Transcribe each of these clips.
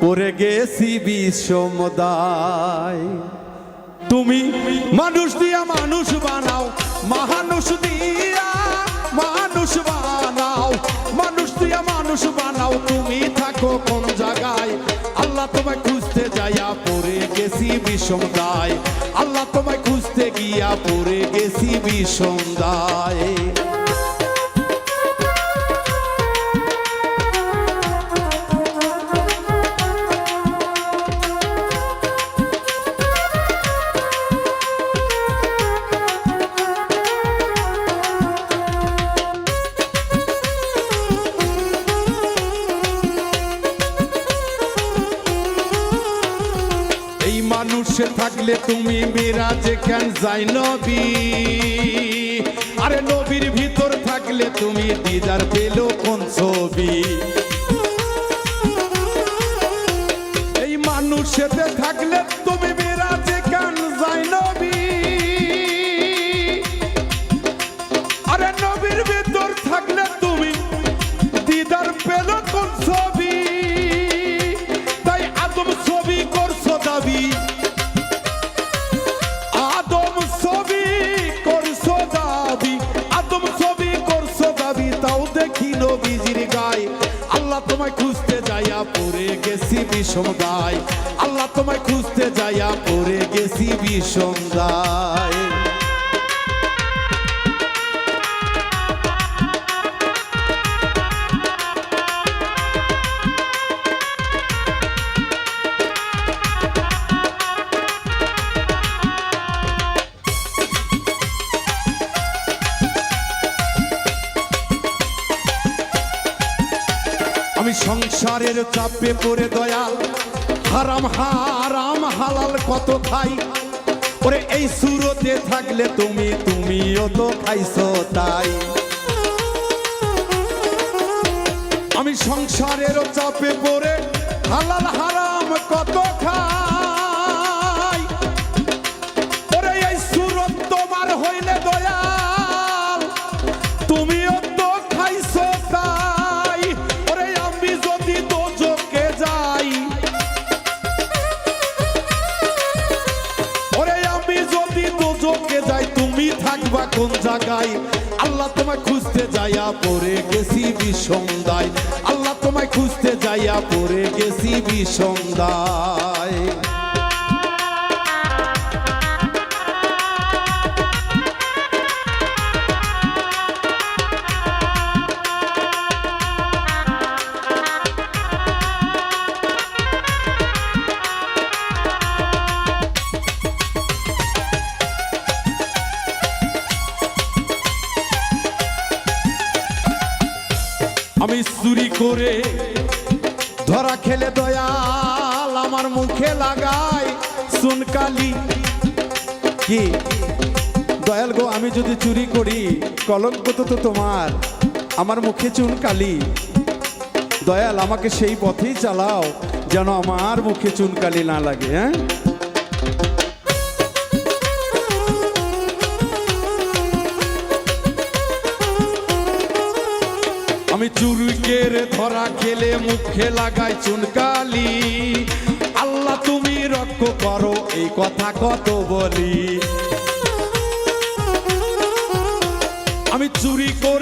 পরে গেছি বিষমদায় তুমি মানুষ দিয়া মানুষ বানাও মানুষ দিয়া মানুষ বানাও। মানুষ দিয়া মানুষ বানাও, তুমি থাকো কোন জায়গায়। আল্লাহ তোমায় খুঁজতে যাইয়া পরে গেছি বিষম দায় আল্লাহ তোমায় খুঁজতে গিয়া পরে গেছি বিষম মানুষে থাকলে তুমি মিরাজে কেন যাই নবী? আরে নবীর ভিতর থাকলে তুমি দিদার পেল কোন ছবি? এই মানুষেতে থাকলে তোমায় খুঁজতে যাইয়া পড়ে গেছি বিষম দায়। আল্লাহ তোমায় খুঁজতে যাইয়া পড়ে গেছি বিষম দায়। সংসারের চাপে পড়ে দয়াল হারাম হারাম, হালাল কত খাই? ওরে, এই সুরতে থাকলে তুমি, তুমিও তো খাইছো তাই। আমি সংসারের চাপে পড়ে হালাল, হারাম কত খাই? থাকবা কোন জায়গায়? আল্লাহ তোমায় খুঁজতে যাইয়া পরে গেছি বিষন্দায় আল্লাহ তোমায় খুঁজতে যাইয়া পরে গেছি বিষন্দায় আমি চুরি করে ধরা খেলে দয়াল আমার মুখে লাগাই। সুনকালি কি? দয়াল গো, আমি যদি চুরি করি, কলঙ্ক তো তোমার। আমার মুখে চুনকালি দয়াল, আমাকে সেই পথেই চালাও যেন আমার মুখে চুনকালি না লাগে হ্যাঁ? আমি ধরা খেলে মুখে লাগাই চুনকালি। আল্লাহ, তুমি রক্ষ করো, এই কথা কত বলি। আমি চুরি করে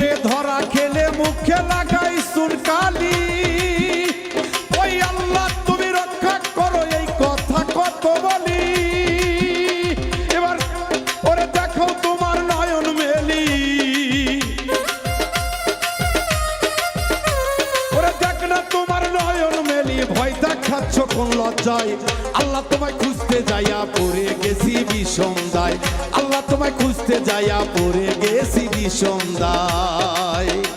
লজ্জায় আল্লাহ তোমায় খুঁজতে যাইয়া পড়ে গেছি বিষন্দায় দায় আল্লাহ তোমায় খুঁজতে যাইয়া পড়ে গেছি বিষন্দায় দায়